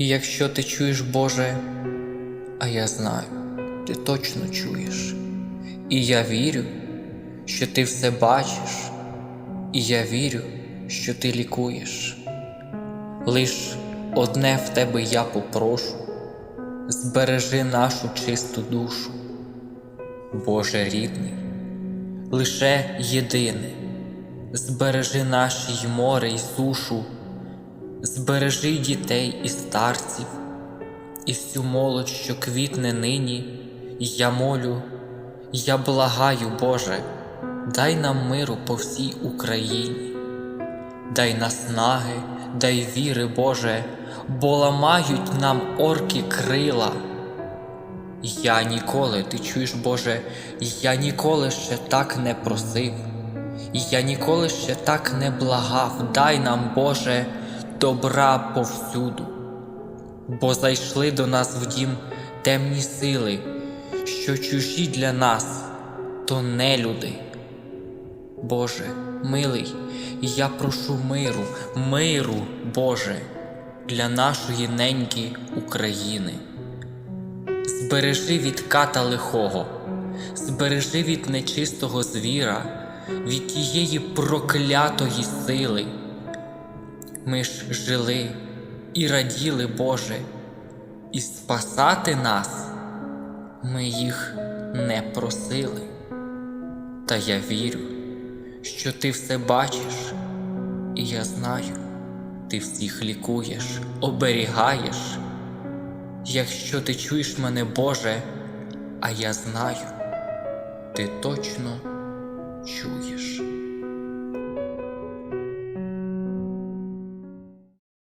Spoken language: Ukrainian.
І якщо ти чуєш, Боже, а я знаю, ти точно чуєш. І я вірю, що ти все бачиш, і я вірю, що ти лікуєш. Лиш одне в тебе я попрошу, збережи нашу чисту душу. Боже рідний, лише єдине, збережи наші й море й сушу, збережи дітей і старців, і всю молодь, що квітне нині, я молю, я благаю, Боже, дай нам миру по всій Україні, дай наснаги, дай віри, Боже, бо ламають нам орки крила. Я ніколи, ти чуєш, Боже, я ніколи ще так не просив, я ніколи ще так не благав, дай нам, Боже, добра повсюду, бо зайшли до нас в дім темні сили, що чужі для нас, то не люди. Боже, милий, я прошу миру, миру, Боже, для нашої неньки України. Збережи від ката лихого, збережи від нечистого звіра, від тієї проклятої сили. Ми ж жили і раділи, Боже, і спасати нас ми їх не просили. Та я вірю, що ти все бачиш, і я знаю, ти всіх лікуєш, оберігаєш. Якщо ти чуєш мене, Боже, а я знаю, ти точно